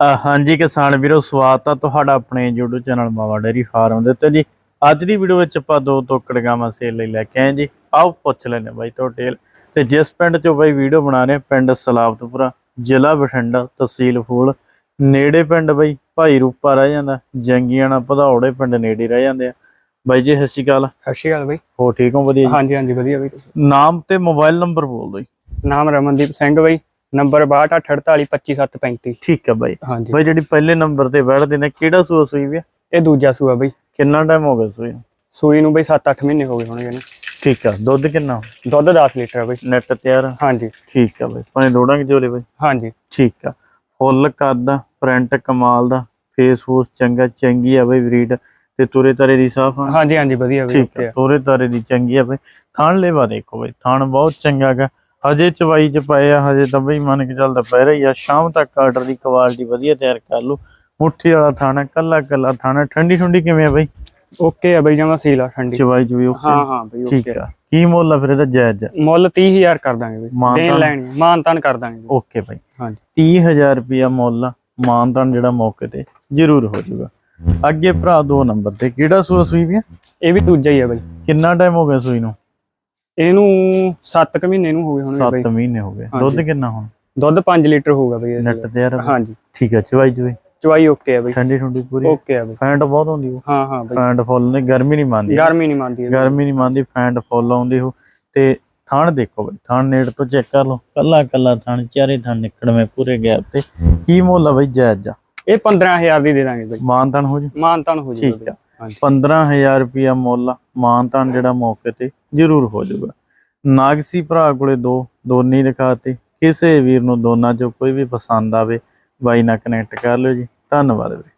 ਹਾਂਜੀ ਕਿਸਾਨ ਵੀਰੋ ਸਵਾਗਤ ਆ ਤੁਹਾਡਾ ਆਪਣੇ YouTube channel Mawa dairy farm ਦੇ ਉੱਤੇ ਜੀ। ਅੱਜ ਦੀ ਵੀਡੀਓ ਵਿੱਚ ਆਪਾਂ ਦੋ ਤੋਕੜ ਗਾਵਾਂ ਸੇਲ ਲਈ ਲੈ ਕੇ ਆਏ ਜੀ। ਆਓ ਪੁੱਛ ਲੈਂਦੇ ਬਾਈ ਤੋਂ ਡਿਟੇਲ ਤੇ ਜਿਸ ਪਿੰਡ ਚੋਂ ਬਾਈ ਵੀਡੀਓ ਬਣਾ ਰਹੇ ਪਿੰਡ ਸਲਾਬਤਪੁਰਾ ਜ਼ਿਲ੍ਹਾ ਬਠਿੰਡਾ ਤਹਿਸੀਲ ਫੂਲ। ਨੇੜੇ ਪਿੰਡ ਬਾਈ ਭਾਈ ਰੂਪਾ ਰਹਿ ਜਾਂਦਾ। ਜੰਗੀਆਣਾ ਭਦੌੜੇ ਪਿੰਡ ਨੇੜੇ ਰਹਿ ਜਾਂਦੇ ਆ। ਬਾਈ ਜੀ ਸਤਿ ਸ਼੍ਰੀ ਅਕਾਲ। ਸਤਿ ਸ਼੍ਰੀ ਅਕਾਲ ਬਈ। ਹੋ ਠੀਕ ਹੋ? ਵਧੀਆ ਜੀ? ਹਾਂਜੀ ਹਾਂਜੀ ਵਧੀਆ ਬਈ ਨਾਮ ਤੇ ਮੋਬਾਈਲ ਨੰਬਰ ਬੋਲ ਦਿਓ ਜੀ। ਨਾਮ ਰਮਨਦੀਪ ਸਿੰਘ ਬਈ। ਨੰਬਰ 6248255735 ਠੀਕ ਹੈ ਬਾਈ। ਹਾਂਜੀ। ਬਾਈ ਜਿਹੜੀ ਪਹਿਲੇ ਨੰਬਰ ਤੇ ਬੈਠਦੇ ਨੇ ਕਿਹੜਾ ਸੂਆ ਸੂਈ ਵੀ? ਇਹ ਦੂਜਾ ਸੂਆ ਬਈ। ਕਿੰਨਾ ਟਾਈਮ ਹੋ ਗਿਆ ਸੂਈ ਨੂੰ? ਸੂਈ ਨੂੰ ਬਈ 7-8 ਮਹੀਨੇ ਹੋ ਗਏ ਹੋਣਗੇ ਨੇ ਠੀਕ ਆ। ਦੁੱਧ ਕਿੰਨਾ? ਦੁੱਧ 10 ਲੀਟਰ ਆ ਬਈ। ਨੈਟ ਤਿਆਰ? ਹਾਂਜੀ। ਠੀਕ ਆ ਬਈ। ਪਾਣੀ ਲੋੜਾਂਗੇ ਜੋਲੇ ਬਈ। ਹਾਂਜੀ। ਠੀਕ ਆ। ਫੁੱਲ ਕੱਦ ਪ੍ਰਿੰਟ ਕਮਾਲ ਦਾ ਫੇਸ ਫੂਸ ਚੰਗਾ ਚੰਗੀ ਆ ਬਈ ਬਰੀਡ ਤੇ ਤੁਰੇ ਤਾਰੇ ਦੀ ਸਾਫ਼ ਹਾਂਜੀ ਹਾਂਜੀ ਵਧੀਆ ਬਈ ਠੀਕ ਆ। ਤੁਰੇ ਤਾਰੇ ਦੀ ਚੰਗੀ ਆ ਬਈ। ਥਾਣ ਲੈਵਾ ਦੇਖੋ ਬਈ। ਥਾਣ ਬਹੁਤ ਚੰਗਾ ਗਾ ਹਜੇ ਚਵਾਈ ਚ ਪਏ ਆ ਹਜੇ ਤਾਂ ਬਈ ਮੰਨ ਕੇ ਚੱਲਦਾ ਪੈ ਰਹੀ ਆ। ਸ਼ਾਮ ਤੱਕ ਆਰਡਰ ਦੀ ਕੁਆਲਿਟੀ ਵਧੀਆ ਤਿਆਰ ਕਰ ਲਓ। ਮੁੱਠੀ ਵਾਲਾ ਥਾਣਾ ਕੱਲਾ ਕੱਲਾ ਥਾਣਾ। ਠੰਡੀ ਠੰਡੀ ਕਿਵੇਂ ਆ ਬਈ? ਓਕੇ ਆ ਬਈ ਜਮਾ ਸੀਲਾ ਠੰਡੀ। ਚਵਾਈ ਚ ਵੀ ਓਕੇ ਹਾਂ ਹਾਂ ਬਈ ਠੀਕ ਆ। ਕੀ ਮੁੱਲ ਆ ਫਿਰ ਇਹਦਾ ਜਾਇਜ਼? ਮੁੱਲ 30000 ਕਰ ਦਾਂਗੇ ਬਈ। ਦੇਣ? ਲੈਣੀ ਮਾਨ ਤਾਨ ਕਰ ਦਾਂਗੇ। Okay bye. ਹਾਂਜੀ। 30000 ਰੁਪਿਆ ਮੁੱਲ ਆ, ਮਾਨਤਾਨ ਜਿਹੜਾ ਮੌਕੇ ਤੇ ਜ਼ਰੂਰ ਹੋ ਜਾਊਗਾ। ਅੱਗੇ ਭਰਾ ਦੋ ਨੰਬਰ ਤੇ ਕਿਹੜਾ ਸੂਆ ਸੂਈ ਵੀ? ਇਹ ਵੀ ਦੂਜਾ ਹੀ ਆ ਬਈ। ਕਿੰਨਾ ਟਾਈਮ ਹੋ ਗਿਆ ਸੂਈ ਨੂੰ? ਇਹਨੂੰ 7 ਮਹੀਨੇ ਨੂੰ ਹੋ ਗਏ ਹੋਣਗੇ ਬਈ। 7 ਮਹੀਨੇ ਹੋ ਗਏ। ਦੁੱਧ ਕਿੰਨਾ ਹੁਣ? ਦੁੱਧ 5 ਲੀਟਰ ਹੋਊਗਾ ਬਈ। ਨੈਟ ਤੇ ਯਾਰ ਹਾਂਜੀ। ਠੀਕ ਹੈ ਚਵਾਈ ਚਵਾਈ? ਚਵਾਈ ਓਕੇ ਆ ਬਈ। ਠੰਡੀ ਠੰਡੀ ਪੂਰੀ? ਓਕੇ ਆ ਬਈ। ਫੈਂਟ ਬਹੁਤ ਹੁੰਦੀ ਉਹ? ਹਾਂ ਹਾਂ ਬਈ। ਫੈਂਟ ਫੁੱਲ ਨੇ ਗਰਮੀ ਨਹੀਂ ਮੰਨਦੀ। ਗਰਮੀ ਨਹੀਂ ਮੰਨਦੀ। ਗਰਮੀ ਨਹੀਂ ਮੰਨਦੀ ਫੈਂਟ ਫੁੱਲ ਆਉਂਦੀ ਉਹ। ਤੇ ਥਾਣ ਦੇਖੋ ਬਈ ਥਾਣ ਨੇੜ ਤੋਂ ਚੈੱਕ ਕਰ ਲਓ। ਕੱਲਾ ਕੱਲਾ ਥਾਣ ਚਾਰੇ ਥਾਣ ਨਿਕੜਵੇਂ ਪੂਰੇ ਗੈਪ ਤੇ। ਕੀ ਮੁੱਲ ਆ ਬਈ ਜਾਇਜ਼ ਆ ਇਹ 15000 ਦੀ ਦੇ ਦਾਂਗੇ ਬਈ। ਮਾਨਤਾਨ ਹੋ ਜੂ? ਮਾਨ ਤਾਨ ਹੋ ਠੀਕ ਜਾਊਗਾ ਆ। ਬਈ ਹਾਂਜੀ 15000 ਰੁਪਿਆ ਮੁੱਲ ਆ, ਮਾਨਤਾਨ ਜਿਹੜਾ ਮੌਕੇ ਤੇ ਜ਼ਰੂਰ ਹੋ ਜਾਊਗਾ। ਨਾਗਸੀ ਭਰਾ ਕੋਲੇ ਦੋ ਦੋਨੀ ਦਿਖਾਤੇ। ਕਿਸੇ ਵੀਰ ਨੂੰ ਦੋਨਾਂ ਚੋਂ ਕੋਈ ਵੀ ਪਸੰਦ ਆਵੇ ਬਾਈ ਨਾਲ ਕਨੈਕਟ ਕਰ ਲਿਓ ਜੀ। ਧੰਨਵਾਦ ਵੀਰੇ।